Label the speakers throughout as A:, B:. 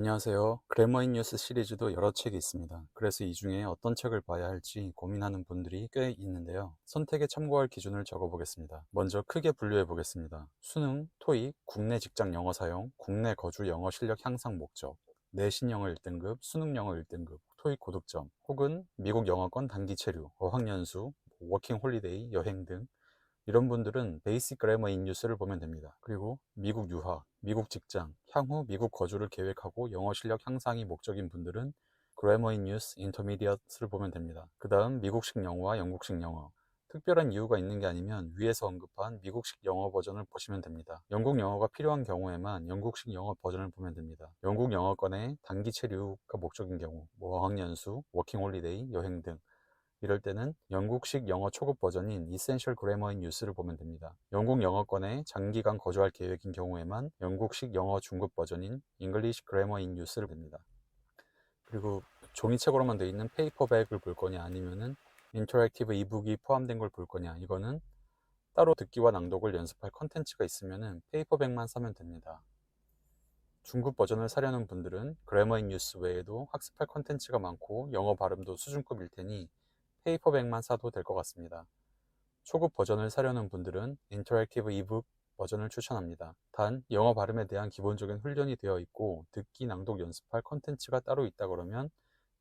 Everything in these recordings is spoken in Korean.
A: 안녕하세요. 그래머인 뉴스 시리즈도 여러 책이 있습니다. 그래서 이 중에 어떤 책을 봐야 할지 고민하는 분들이 꽤 있는데요. 선택에 참고할 기준을 적어보겠습니다. 먼저 크게 분류해 보겠습니다. 수능, 토익, 국내 직장 영어 사용, 국내 거주 영어 실력 향상 목적, 내신 영어 1등급, 수능 영어 1등급, 토익 고득점, 혹은 미국 영어권 단기 체류, 어학연수, 워킹 홀리데이, 여행 등 이런 분들은 베이직 그래머 인 뉴스를 보면 됩니다. 그리고 미국 유학, 미국 직장, 향후 미국 거주를 계획하고 영어 실력 향상이 목적인 분들은 그래머 인 뉴스 인터미디엇을 보면 됩니다. 그 다음 미국식 영어와 영국식 영어. 특별한 이유가 있는 게 아니면 위에서 언급한 미국식 영어 버전을 보시면 됩니다. 영국 영어가 필요한 경우에만 영국식 영어 버전을 보면 됩니다. 영국 영어권의 단기 체류가 목적인 경우, 뭐 어학연수, 워킹홀리데이, 여행 등 이럴 때는 영국식 영어 초급 버전인 Essential Grammar in Use를 보면 됩니다. 영국 영어권에 장기간 거주할 계획인 경우에만 영국식 영어 중급 버전인 English Grammar in Use를 봅니다. 그리고 종이책으로만 되어 있는 페이퍼백을 볼 거냐 아니면은 인터랙티브 이북이 포함된 걸 볼 거냐 이거는 따로 듣기와 낭독을 연습할 컨텐츠가 있으면은 페이퍼백만 사면 됩니다. 중급 버전을 사려는 분들은 그래머 인 뉴스 외에도 학습할 컨텐츠가 많고 영어 발음도 수준급일 테니 페이퍼백만 사도 될 것 같습니다. 초급 버전을 사려는 분들은 인터랙티브 이북 버전을 추천합니다. 단 영어 발음에 대한 기본적인 훈련이 되어 있고 듣기 낭독 연습할 컨텐츠가 따로 있다 그러면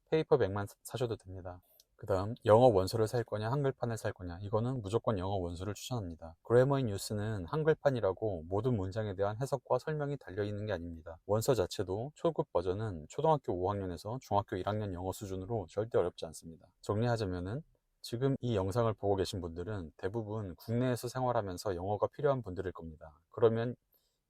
A: 페이퍼백만 사셔도 됩니다. 그 다음 영어 원서를 살 거냐 한글판을 살 거냐 이거는 무조건 영어 원서를 추천합니다. 그래머인 뉴스는 한글판이라고 모든 문장에 대한 해석과 설명이 달려있는 게 아닙니다. 원서 자체도 초급 버전은 초등학교 5학년에서 중학교 1학년 영어 수준으로 절대 어렵지 않습니다. 정리하자면은 지금 이 영상을 보고 계신 분들은 대부분 국내에서 생활하면서 영어가 필요한 분들일 겁니다. 그러면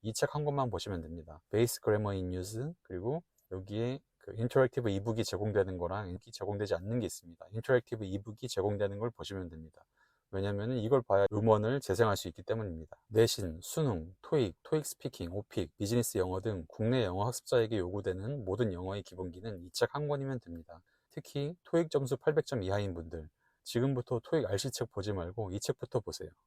A: 이 책 한 권만 보시면 됩니다. 베이스 그래머 인 뉴스 그리고 여기에 그 인터랙티브 이북이 제공되는 거랑 제공되지 않는 게 있습니다. 인터랙티브 이북이 제공되는 걸 보시면 됩니다. 왜냐하면 이걸 봐야 음원을 재생할 수 있기 때문입니다. 내신, 수능, 토익, 토익 스피킹, 오픽, 비즈니스 영어 등 국내 영어 학습자에게 요구되는 모든 영어의 기본기는 이 책 한 권이면 됩니다. 특히 토익 점수 800점 이하인 분들, 지금부터 토익 RC 책 보지 말고 이 책부터 보세요.